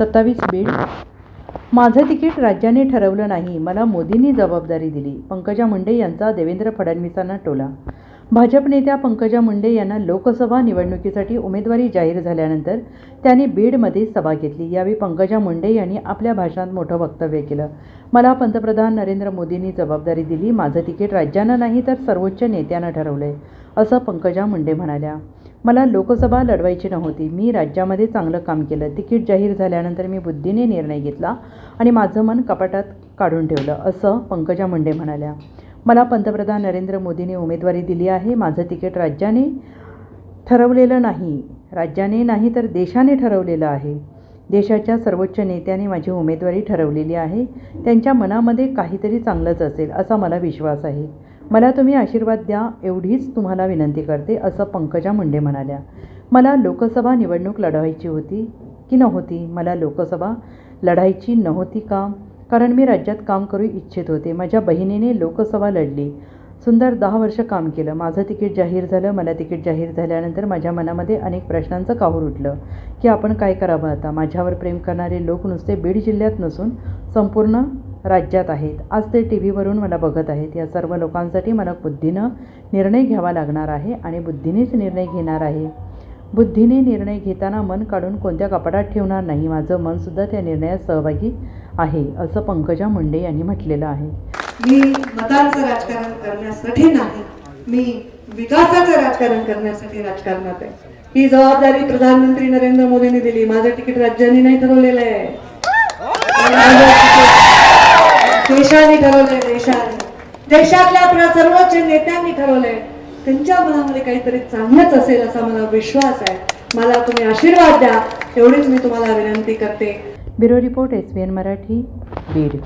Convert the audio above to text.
सत्तावीस बीड. माझं तिकीट राज्याने ठरवलं नाही. मला मोदींनी जबाबदारी दिली. पंकजा मुंडे यांचा देवेंद्र फडणवीसांना टोला. भाजप नेत्या पंकजा मुंडे यांना लोकसभा निवडणुकीसाठी उमेदवारी जाहीर झाल्यानंतर त्यांनी बीडमध्ये सभा घेतली. यावेळी पंकजा मुंडे यांनी आपल्या भाषणात मोठं वक्तव्य केलं. मला पंतप्रधान नरेंद्र मोदींनी जबाबदारी दिली. माझं तिकीट राज्यानं नाही तर सर्वोच्च नेत्यानं ठरवलं आहे असं पंकजा मुंडे म्हणाल्या. मला लोकसभा लढवायची नव्हती. मी राज्यामध्ये चांगलं काम केलं. तिकीट जाहीर झाल्यानंतर मी बुद्धीने निर्णय घेतला आणि माझं मन कपाटात काढून ठेवलं असं पंकजा मुंडे म्हणाल्या. मला पंतप्रधान नरेंद्र मोदीने उमेदवारी दिली आहे. माझं तिकीट राज्याने ठरवलेलं नाही. राज्याने नाही तर देशाने ठरवलेलं आहे. देशाच्या सर्वोच्च नेत्याने माझी उमेदवारी ठरवलेली आहे. त्यांच्या मनामध्ये काहीतरी चांगलंच असेल असा मला विश्वास आहे. मला तुम्ही आशीर्वाद द्या एवढीच तुम्हाला विनंती करते असं पंकजा मुंडे म्हणाल्या. मला लोकसभा निवडणूक लढवायची होती की नव्हती? मला लोकसभा लढायची नव्हती का? कारण मी राज्यात काम करू इच्छित होते. माझ्या बहिणीने लोकसभा लढली. सुंदर दहा वर्ष काम केलं. माझं तिकीट जाहीर झालं. मला तिकीट जाहीर झाल्यानंतर माझ्या मनामध्ये अनेक प्रश्नांचं काहूर उठलं की आपण काय करावं आता? माझ्यावर प्रेम करणारे लोक नुसते बीड जिल्ह्यात नसून संपूर्ण राज्यात आहेत. आज ते टी व्हीवरून मला बघत आहेत. या सर्व लोकांसाठी मला बुद्धीनं निर्णय घ्यावा लागणार आहे आणि बुद्धीनेच निर्णय घेणार आहे. बुद्धीने निर्णय घेताना मन काढून कोणत्या कपाटात ठेवणार नाही? माझं मनसुद्धा त्या निर्णयात सहभागी आहे असं पंकजा मुंडे यांनी म्हटलेलं आहे. मी मतांचं राजकारण करण्यासाठी नाही मी विकासाचं राजकारण करण्यासाठी राजकारणात आहे. ही जबाबदारी प्रधानमंत्री नरेंद्र मोदींनी दिली. माझं तिकीट राज्यांनी नाही ठरवलेलं आहे. तिकीट देशाने ठरवलंय देशाने. देशातल्या आपल्या सर्वोच्च नेत्यांनी ठरवलंय. त्यांच्या मनामध्ये काहीतरी चांगलंच असेल असा मला विश्वास आहे. मला तुम्ही आशीर्वाद द्या. एवढीच मी तुम्हाला विनंती करते. Bureau report S B N Marathi Beed.